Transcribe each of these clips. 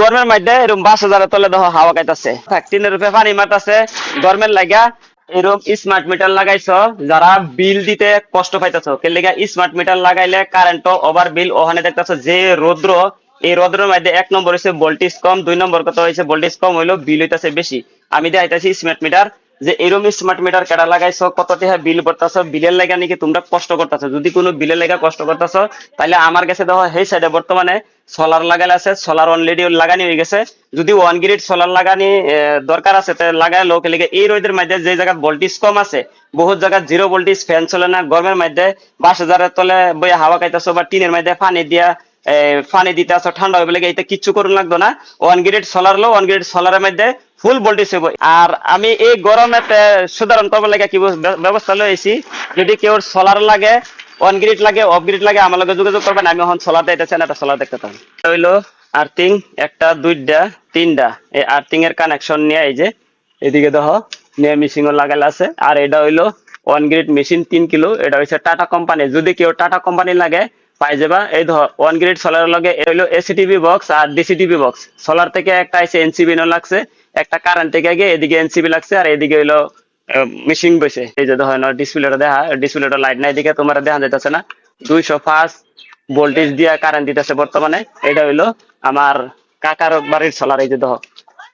গরমের মধ্যে এরকম বাস হাজার তলে দেখো হাওয়া খাইতেছে। থাক তিনের রূপে পানি মারতেছে গরমের লাগা এরকম স্মার্ট মিটার লাগাইছ, যারা বিল দিতে কষ্ট পাইতেছ, কে লেগা স্মার্ট মিটার লাগাইলে কারেন্ট ওভার বিল ওখানে দেখতেছ যে রৌদ্র, এই রৌদ্রের মধ্যে এক নম্বর হচ্ছে ভোল্টেজ কম, দুই নম্বর কত হয়েছে ভোল্টেজ কম হইল বিল হইতাছে বেশি। আমি দেখাইতেছি স্মার্ট মিটার যে এরকম স্মার্ট মিটার কেটা লাগাইছো কত টাকা বিল করতেছ বিলের লেগা নাকি তোমরা কষ্ট করতেছো? যদি কোনো বিলের লেগা কষ্ট করতেছ তাহলে আমার কাছে দেখো, সেই সাইডে বর্তমানে সোলার লাগাইলে আছে সোলার অলরেডি লাগানি হয়ে গেছে। যদি ওয়ান গ্রিড সোলার লাগানি দরকার আছে তাহলে লাগাই লোক লেগে এই রোদের মধ্যে যে জায়গা ভোল্টেজ কম আছে, বহুত জায়গা জিরো ভোল্টেজ ফ্যান চলে না, গরমের মধ্যে বাস হাজারের তলে বইয়া হাওয়া খাইতেছো বা টিনের মধ্যে পানি দিয়া পানি দিতে আসো, ঠান্ডা হবে লেগে এটা কিচ্ছু করুন লাগতো না। ওয়ান গ্রিড সোলার লো ওয়ান গ্রিড সোলারের মধ্যে ফুল ভোল্টেজ হইব। আর আমি এই গরমে সাধারণ করবার লাগে কি ব্যব- ব্যবস্থা লইছি, যদি কেউ সোলার লাগে অন গ্রিড লাগে অফ গ্রিড লাগে, আমার লগে যোগাযোগ করবেন, আমি এখন সোলার দিতেছেন এটা সোলার দেখতে পাবেন হইল আর্থিং একটা, দুইটা, তিনটা। এই আর্থিং এর কানেকশন নিয়ে এই যে, এদিকে দেখো, নিয়ে মেশিন লাগাইলা আছে। আর এটা হইল ওয়ান গ্রিড মেশিন তিন কিলো। এটা হচ্ছে টাটা কোম্পানি যদি কেউ টাটা কোম্পানি লাগে পাই যাবা। এই ধর ওয়ান গ্রিড সোলার লগে এই হইল এসিটিভি বক্স আর ডিসিটিভি বক্স সোলার থেকে একটা আছে এনসিবি নো লাগছে, একটা কারেন্ট থেকে গিয়ে এদিকে এনসিবি লাগছে আর এদিকে হইল মেশিন বসে এই যে দেখো ডিসপ্লেটা দেখা ডিসপ্লেটা লাইট নাই এদিকে তোমার দেখা যাইতেছে না। দুইশো ফার্স্ট ভোল্টেজ দিয়া কারেন্ট দিতেছে বর্তমানে এটা হইল আমার কাকার বাড়ির সোলার এই যে দেখো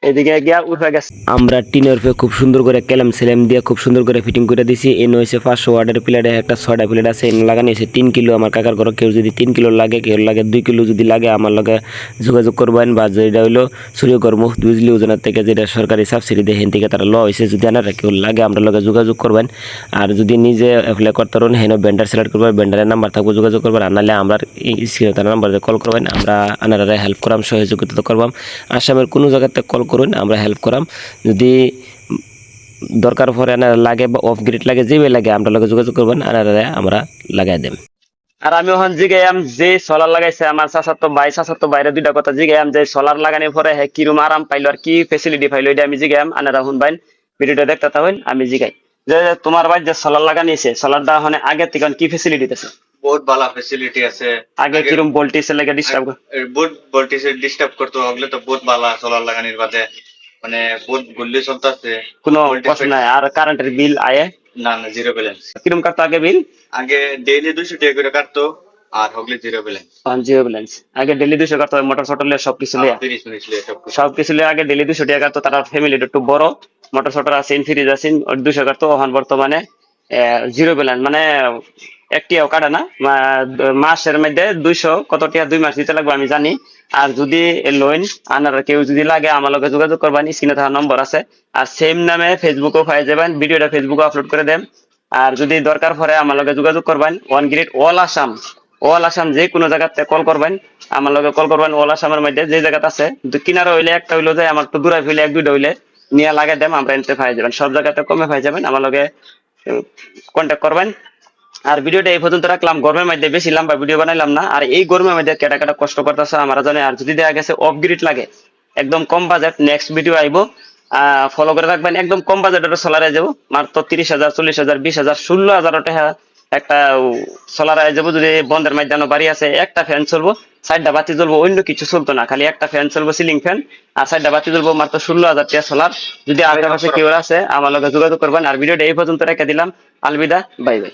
এদিকে গিয়া উঠে গেছে। আমরা টিনের উপরে খুব সুন্দর করে কেলাম সেলাম দিয়ে খুব সুন্দর করে ফিটিং করে দিছি। এনে হয়েছে পাঁচশো ওয়ার্ডের প্লেটে একটা ছয়টা প্লেট আছে, এনে লাগানো হয়েছে তিন কিলো। আমার কাকার ঘরে কেউ যদি তিন কিলো লাগে, কেউ লাগে দুই কিলো যদি লাগে, আমার লগে যোগাযোগ করবেন বা যেটা হইল সূর্যকর্ম বিজলি ওজনের থেকে যেটা সরকারি সাবসিডি দেয়, হেন থেকে তারা ল হয়েছে যদি আনারা কেউ লাগে, আমরা লগে যোগাযোগ করবেন। আর যদি নিজে অ্যাপ্লাই করতে পারেন, হেন ব্যান্ডার সিলেক্ট করবেন ব্যান্ডারের নাম্বার থাকবে যোগাযোগ করবেন। আর নাহলে আমরা স্ক্রিনে তার নাম্বারে কল করবেন, আমরা আনারা হেল্প করাম, সহযোগিতা করবাম। আসামের কোনো জায়গাতে কল করুন, আমরা হেল্প করাম। যদি দরকার পরে আনারা লাগে বা অফ গ্রিড লাগে যেভাবে লাগে আমরা লগে যোগাযোগ করবেন, আনারা আমরা লাগাই দেব আর আমি ওখান জিগাইয়াম, যে সোলার লাগাইছে আমার চাচাতো ভাই চাচাতো বাইরে দুইটা কথা জিগাইয়াম যে সোলার লাগানোর পরে হে কিরম আরাম পাইলো আর কি ফেসিলিটি পাইলো, এটা আমি জিগাইয়াম। আনারা শুনবাইন, ভিডিওটা দেখতে থাকুন, আমি জিগাই। যে তোমার ভাই যে সোলার লাগানিছে সোলারটা ওখানে আগে থেকে কি ফেসিলিটি দিতেছে? বহুত ভালো ফেসিলিটি আছে। আগে কিরম ভোল্টেজ লাগে ডিস্টার্ব বহুত ভোল্টেজ ডিস্টার্ব করতে হলে তো বহুত ভালো সোলার লাগানির বাদে মানে বহুত গুল্লি চলতেছে। কোনো কষ্ট নাই আর কারেন্টের বিল আয়ে? না না জিরো ব্যালেন্স কিরম কাটতো আগে বিল আগে ডেইলি দুইশো টাকা করে কাটতো আর হগলে জিরো ব্যালেন্স জিরো ব্যালেন্স আগে ডেলি দুশো কাটতো মোটর সোটর লিয়ে সবকিছু লিয়ে। সব কিছু। লিয়ে আগে ডেইলি দুশো টাকা কাটতো তারা ফ্যামিলি একটু বড়। মোটর সোটর আছে ফ্রিজ আছে দুশো কাটতো ওখান বর্তমানে জিরো ব্যালেন্স মানে একটিও কাটে না। মাসের মধ্যে দুইশো কত টাকা দুই মাস দিতে লাগবে আমি জানি। আর যদি লোন আনার কেউ যদি লাগে, আমার লগে যোগাযোগ করবেন, স্ক্রিনে থাকা নম্বর আছে। আর সেম নামে ফেসবুকও পাই যাবেন ভিডিওটা ফেসবুকে আপলোড করে দেন। আর যদি দরকার পড়ে, আমার লগে যোগাযোগ করবেন on grid all Assam all Assam যে কোনো জায়গাতে কল করবেন, আমার লগে কল করবেন অল আসামের মধ্যে, যে জায়গাতে আছে। কিনারে হইলে একটা হইল যে, আমার তো দূরে হইলে, এক দুইটা হইলে নিয়ে লাগাই দেন, আমরা এনতে পাই যাবেন। সব জায়গাতে কমে পাই যাবেন, আমার লগে কন্ট্যাক্ট করবেন। আর ভিডিওটা এই পর্যন্ত রাখলাম। গরমের মধ্যে বেশি লম্বা ভিডিও বানাইলাম না। আর এই গরমের মধ্যে কেটা কেটা কষ্ট করতেছে আমার জানে। আর যদি দেখা গেছে অফ গ্রিড লাগে, একদম কম বাজেট নেক্সট ভিডিও আইবো। ফলো করে রাখবেন। একদম কম বাজেটের সোলারে যাব। মাত্র তিরিশ হাজার, চল্লিশ হাজার, বিশ হাজার, ষোলো হাজার টাকা একটা সোলার আয় যাব। যদি বন্ধের মাধ্যমে বাড়ি আছে, একটা ফ্যান চলবো সাইডটা বাতি জ্বলবো, অন্য কিছু চলতো না। খালি একটা ফ্যান চলবো সিলিং ফ্যান আর সাইডটা বাতি জ্বলবো, মাত্র ষোলো হাজার টাকা সোলার যদি আগের আশেপাশে কেউ আছে, আমার লগে যোগাযোগ করবেন। আর ভিডিওটা এই পর্যন্ত রেখে দিলাম। Alvida bye bye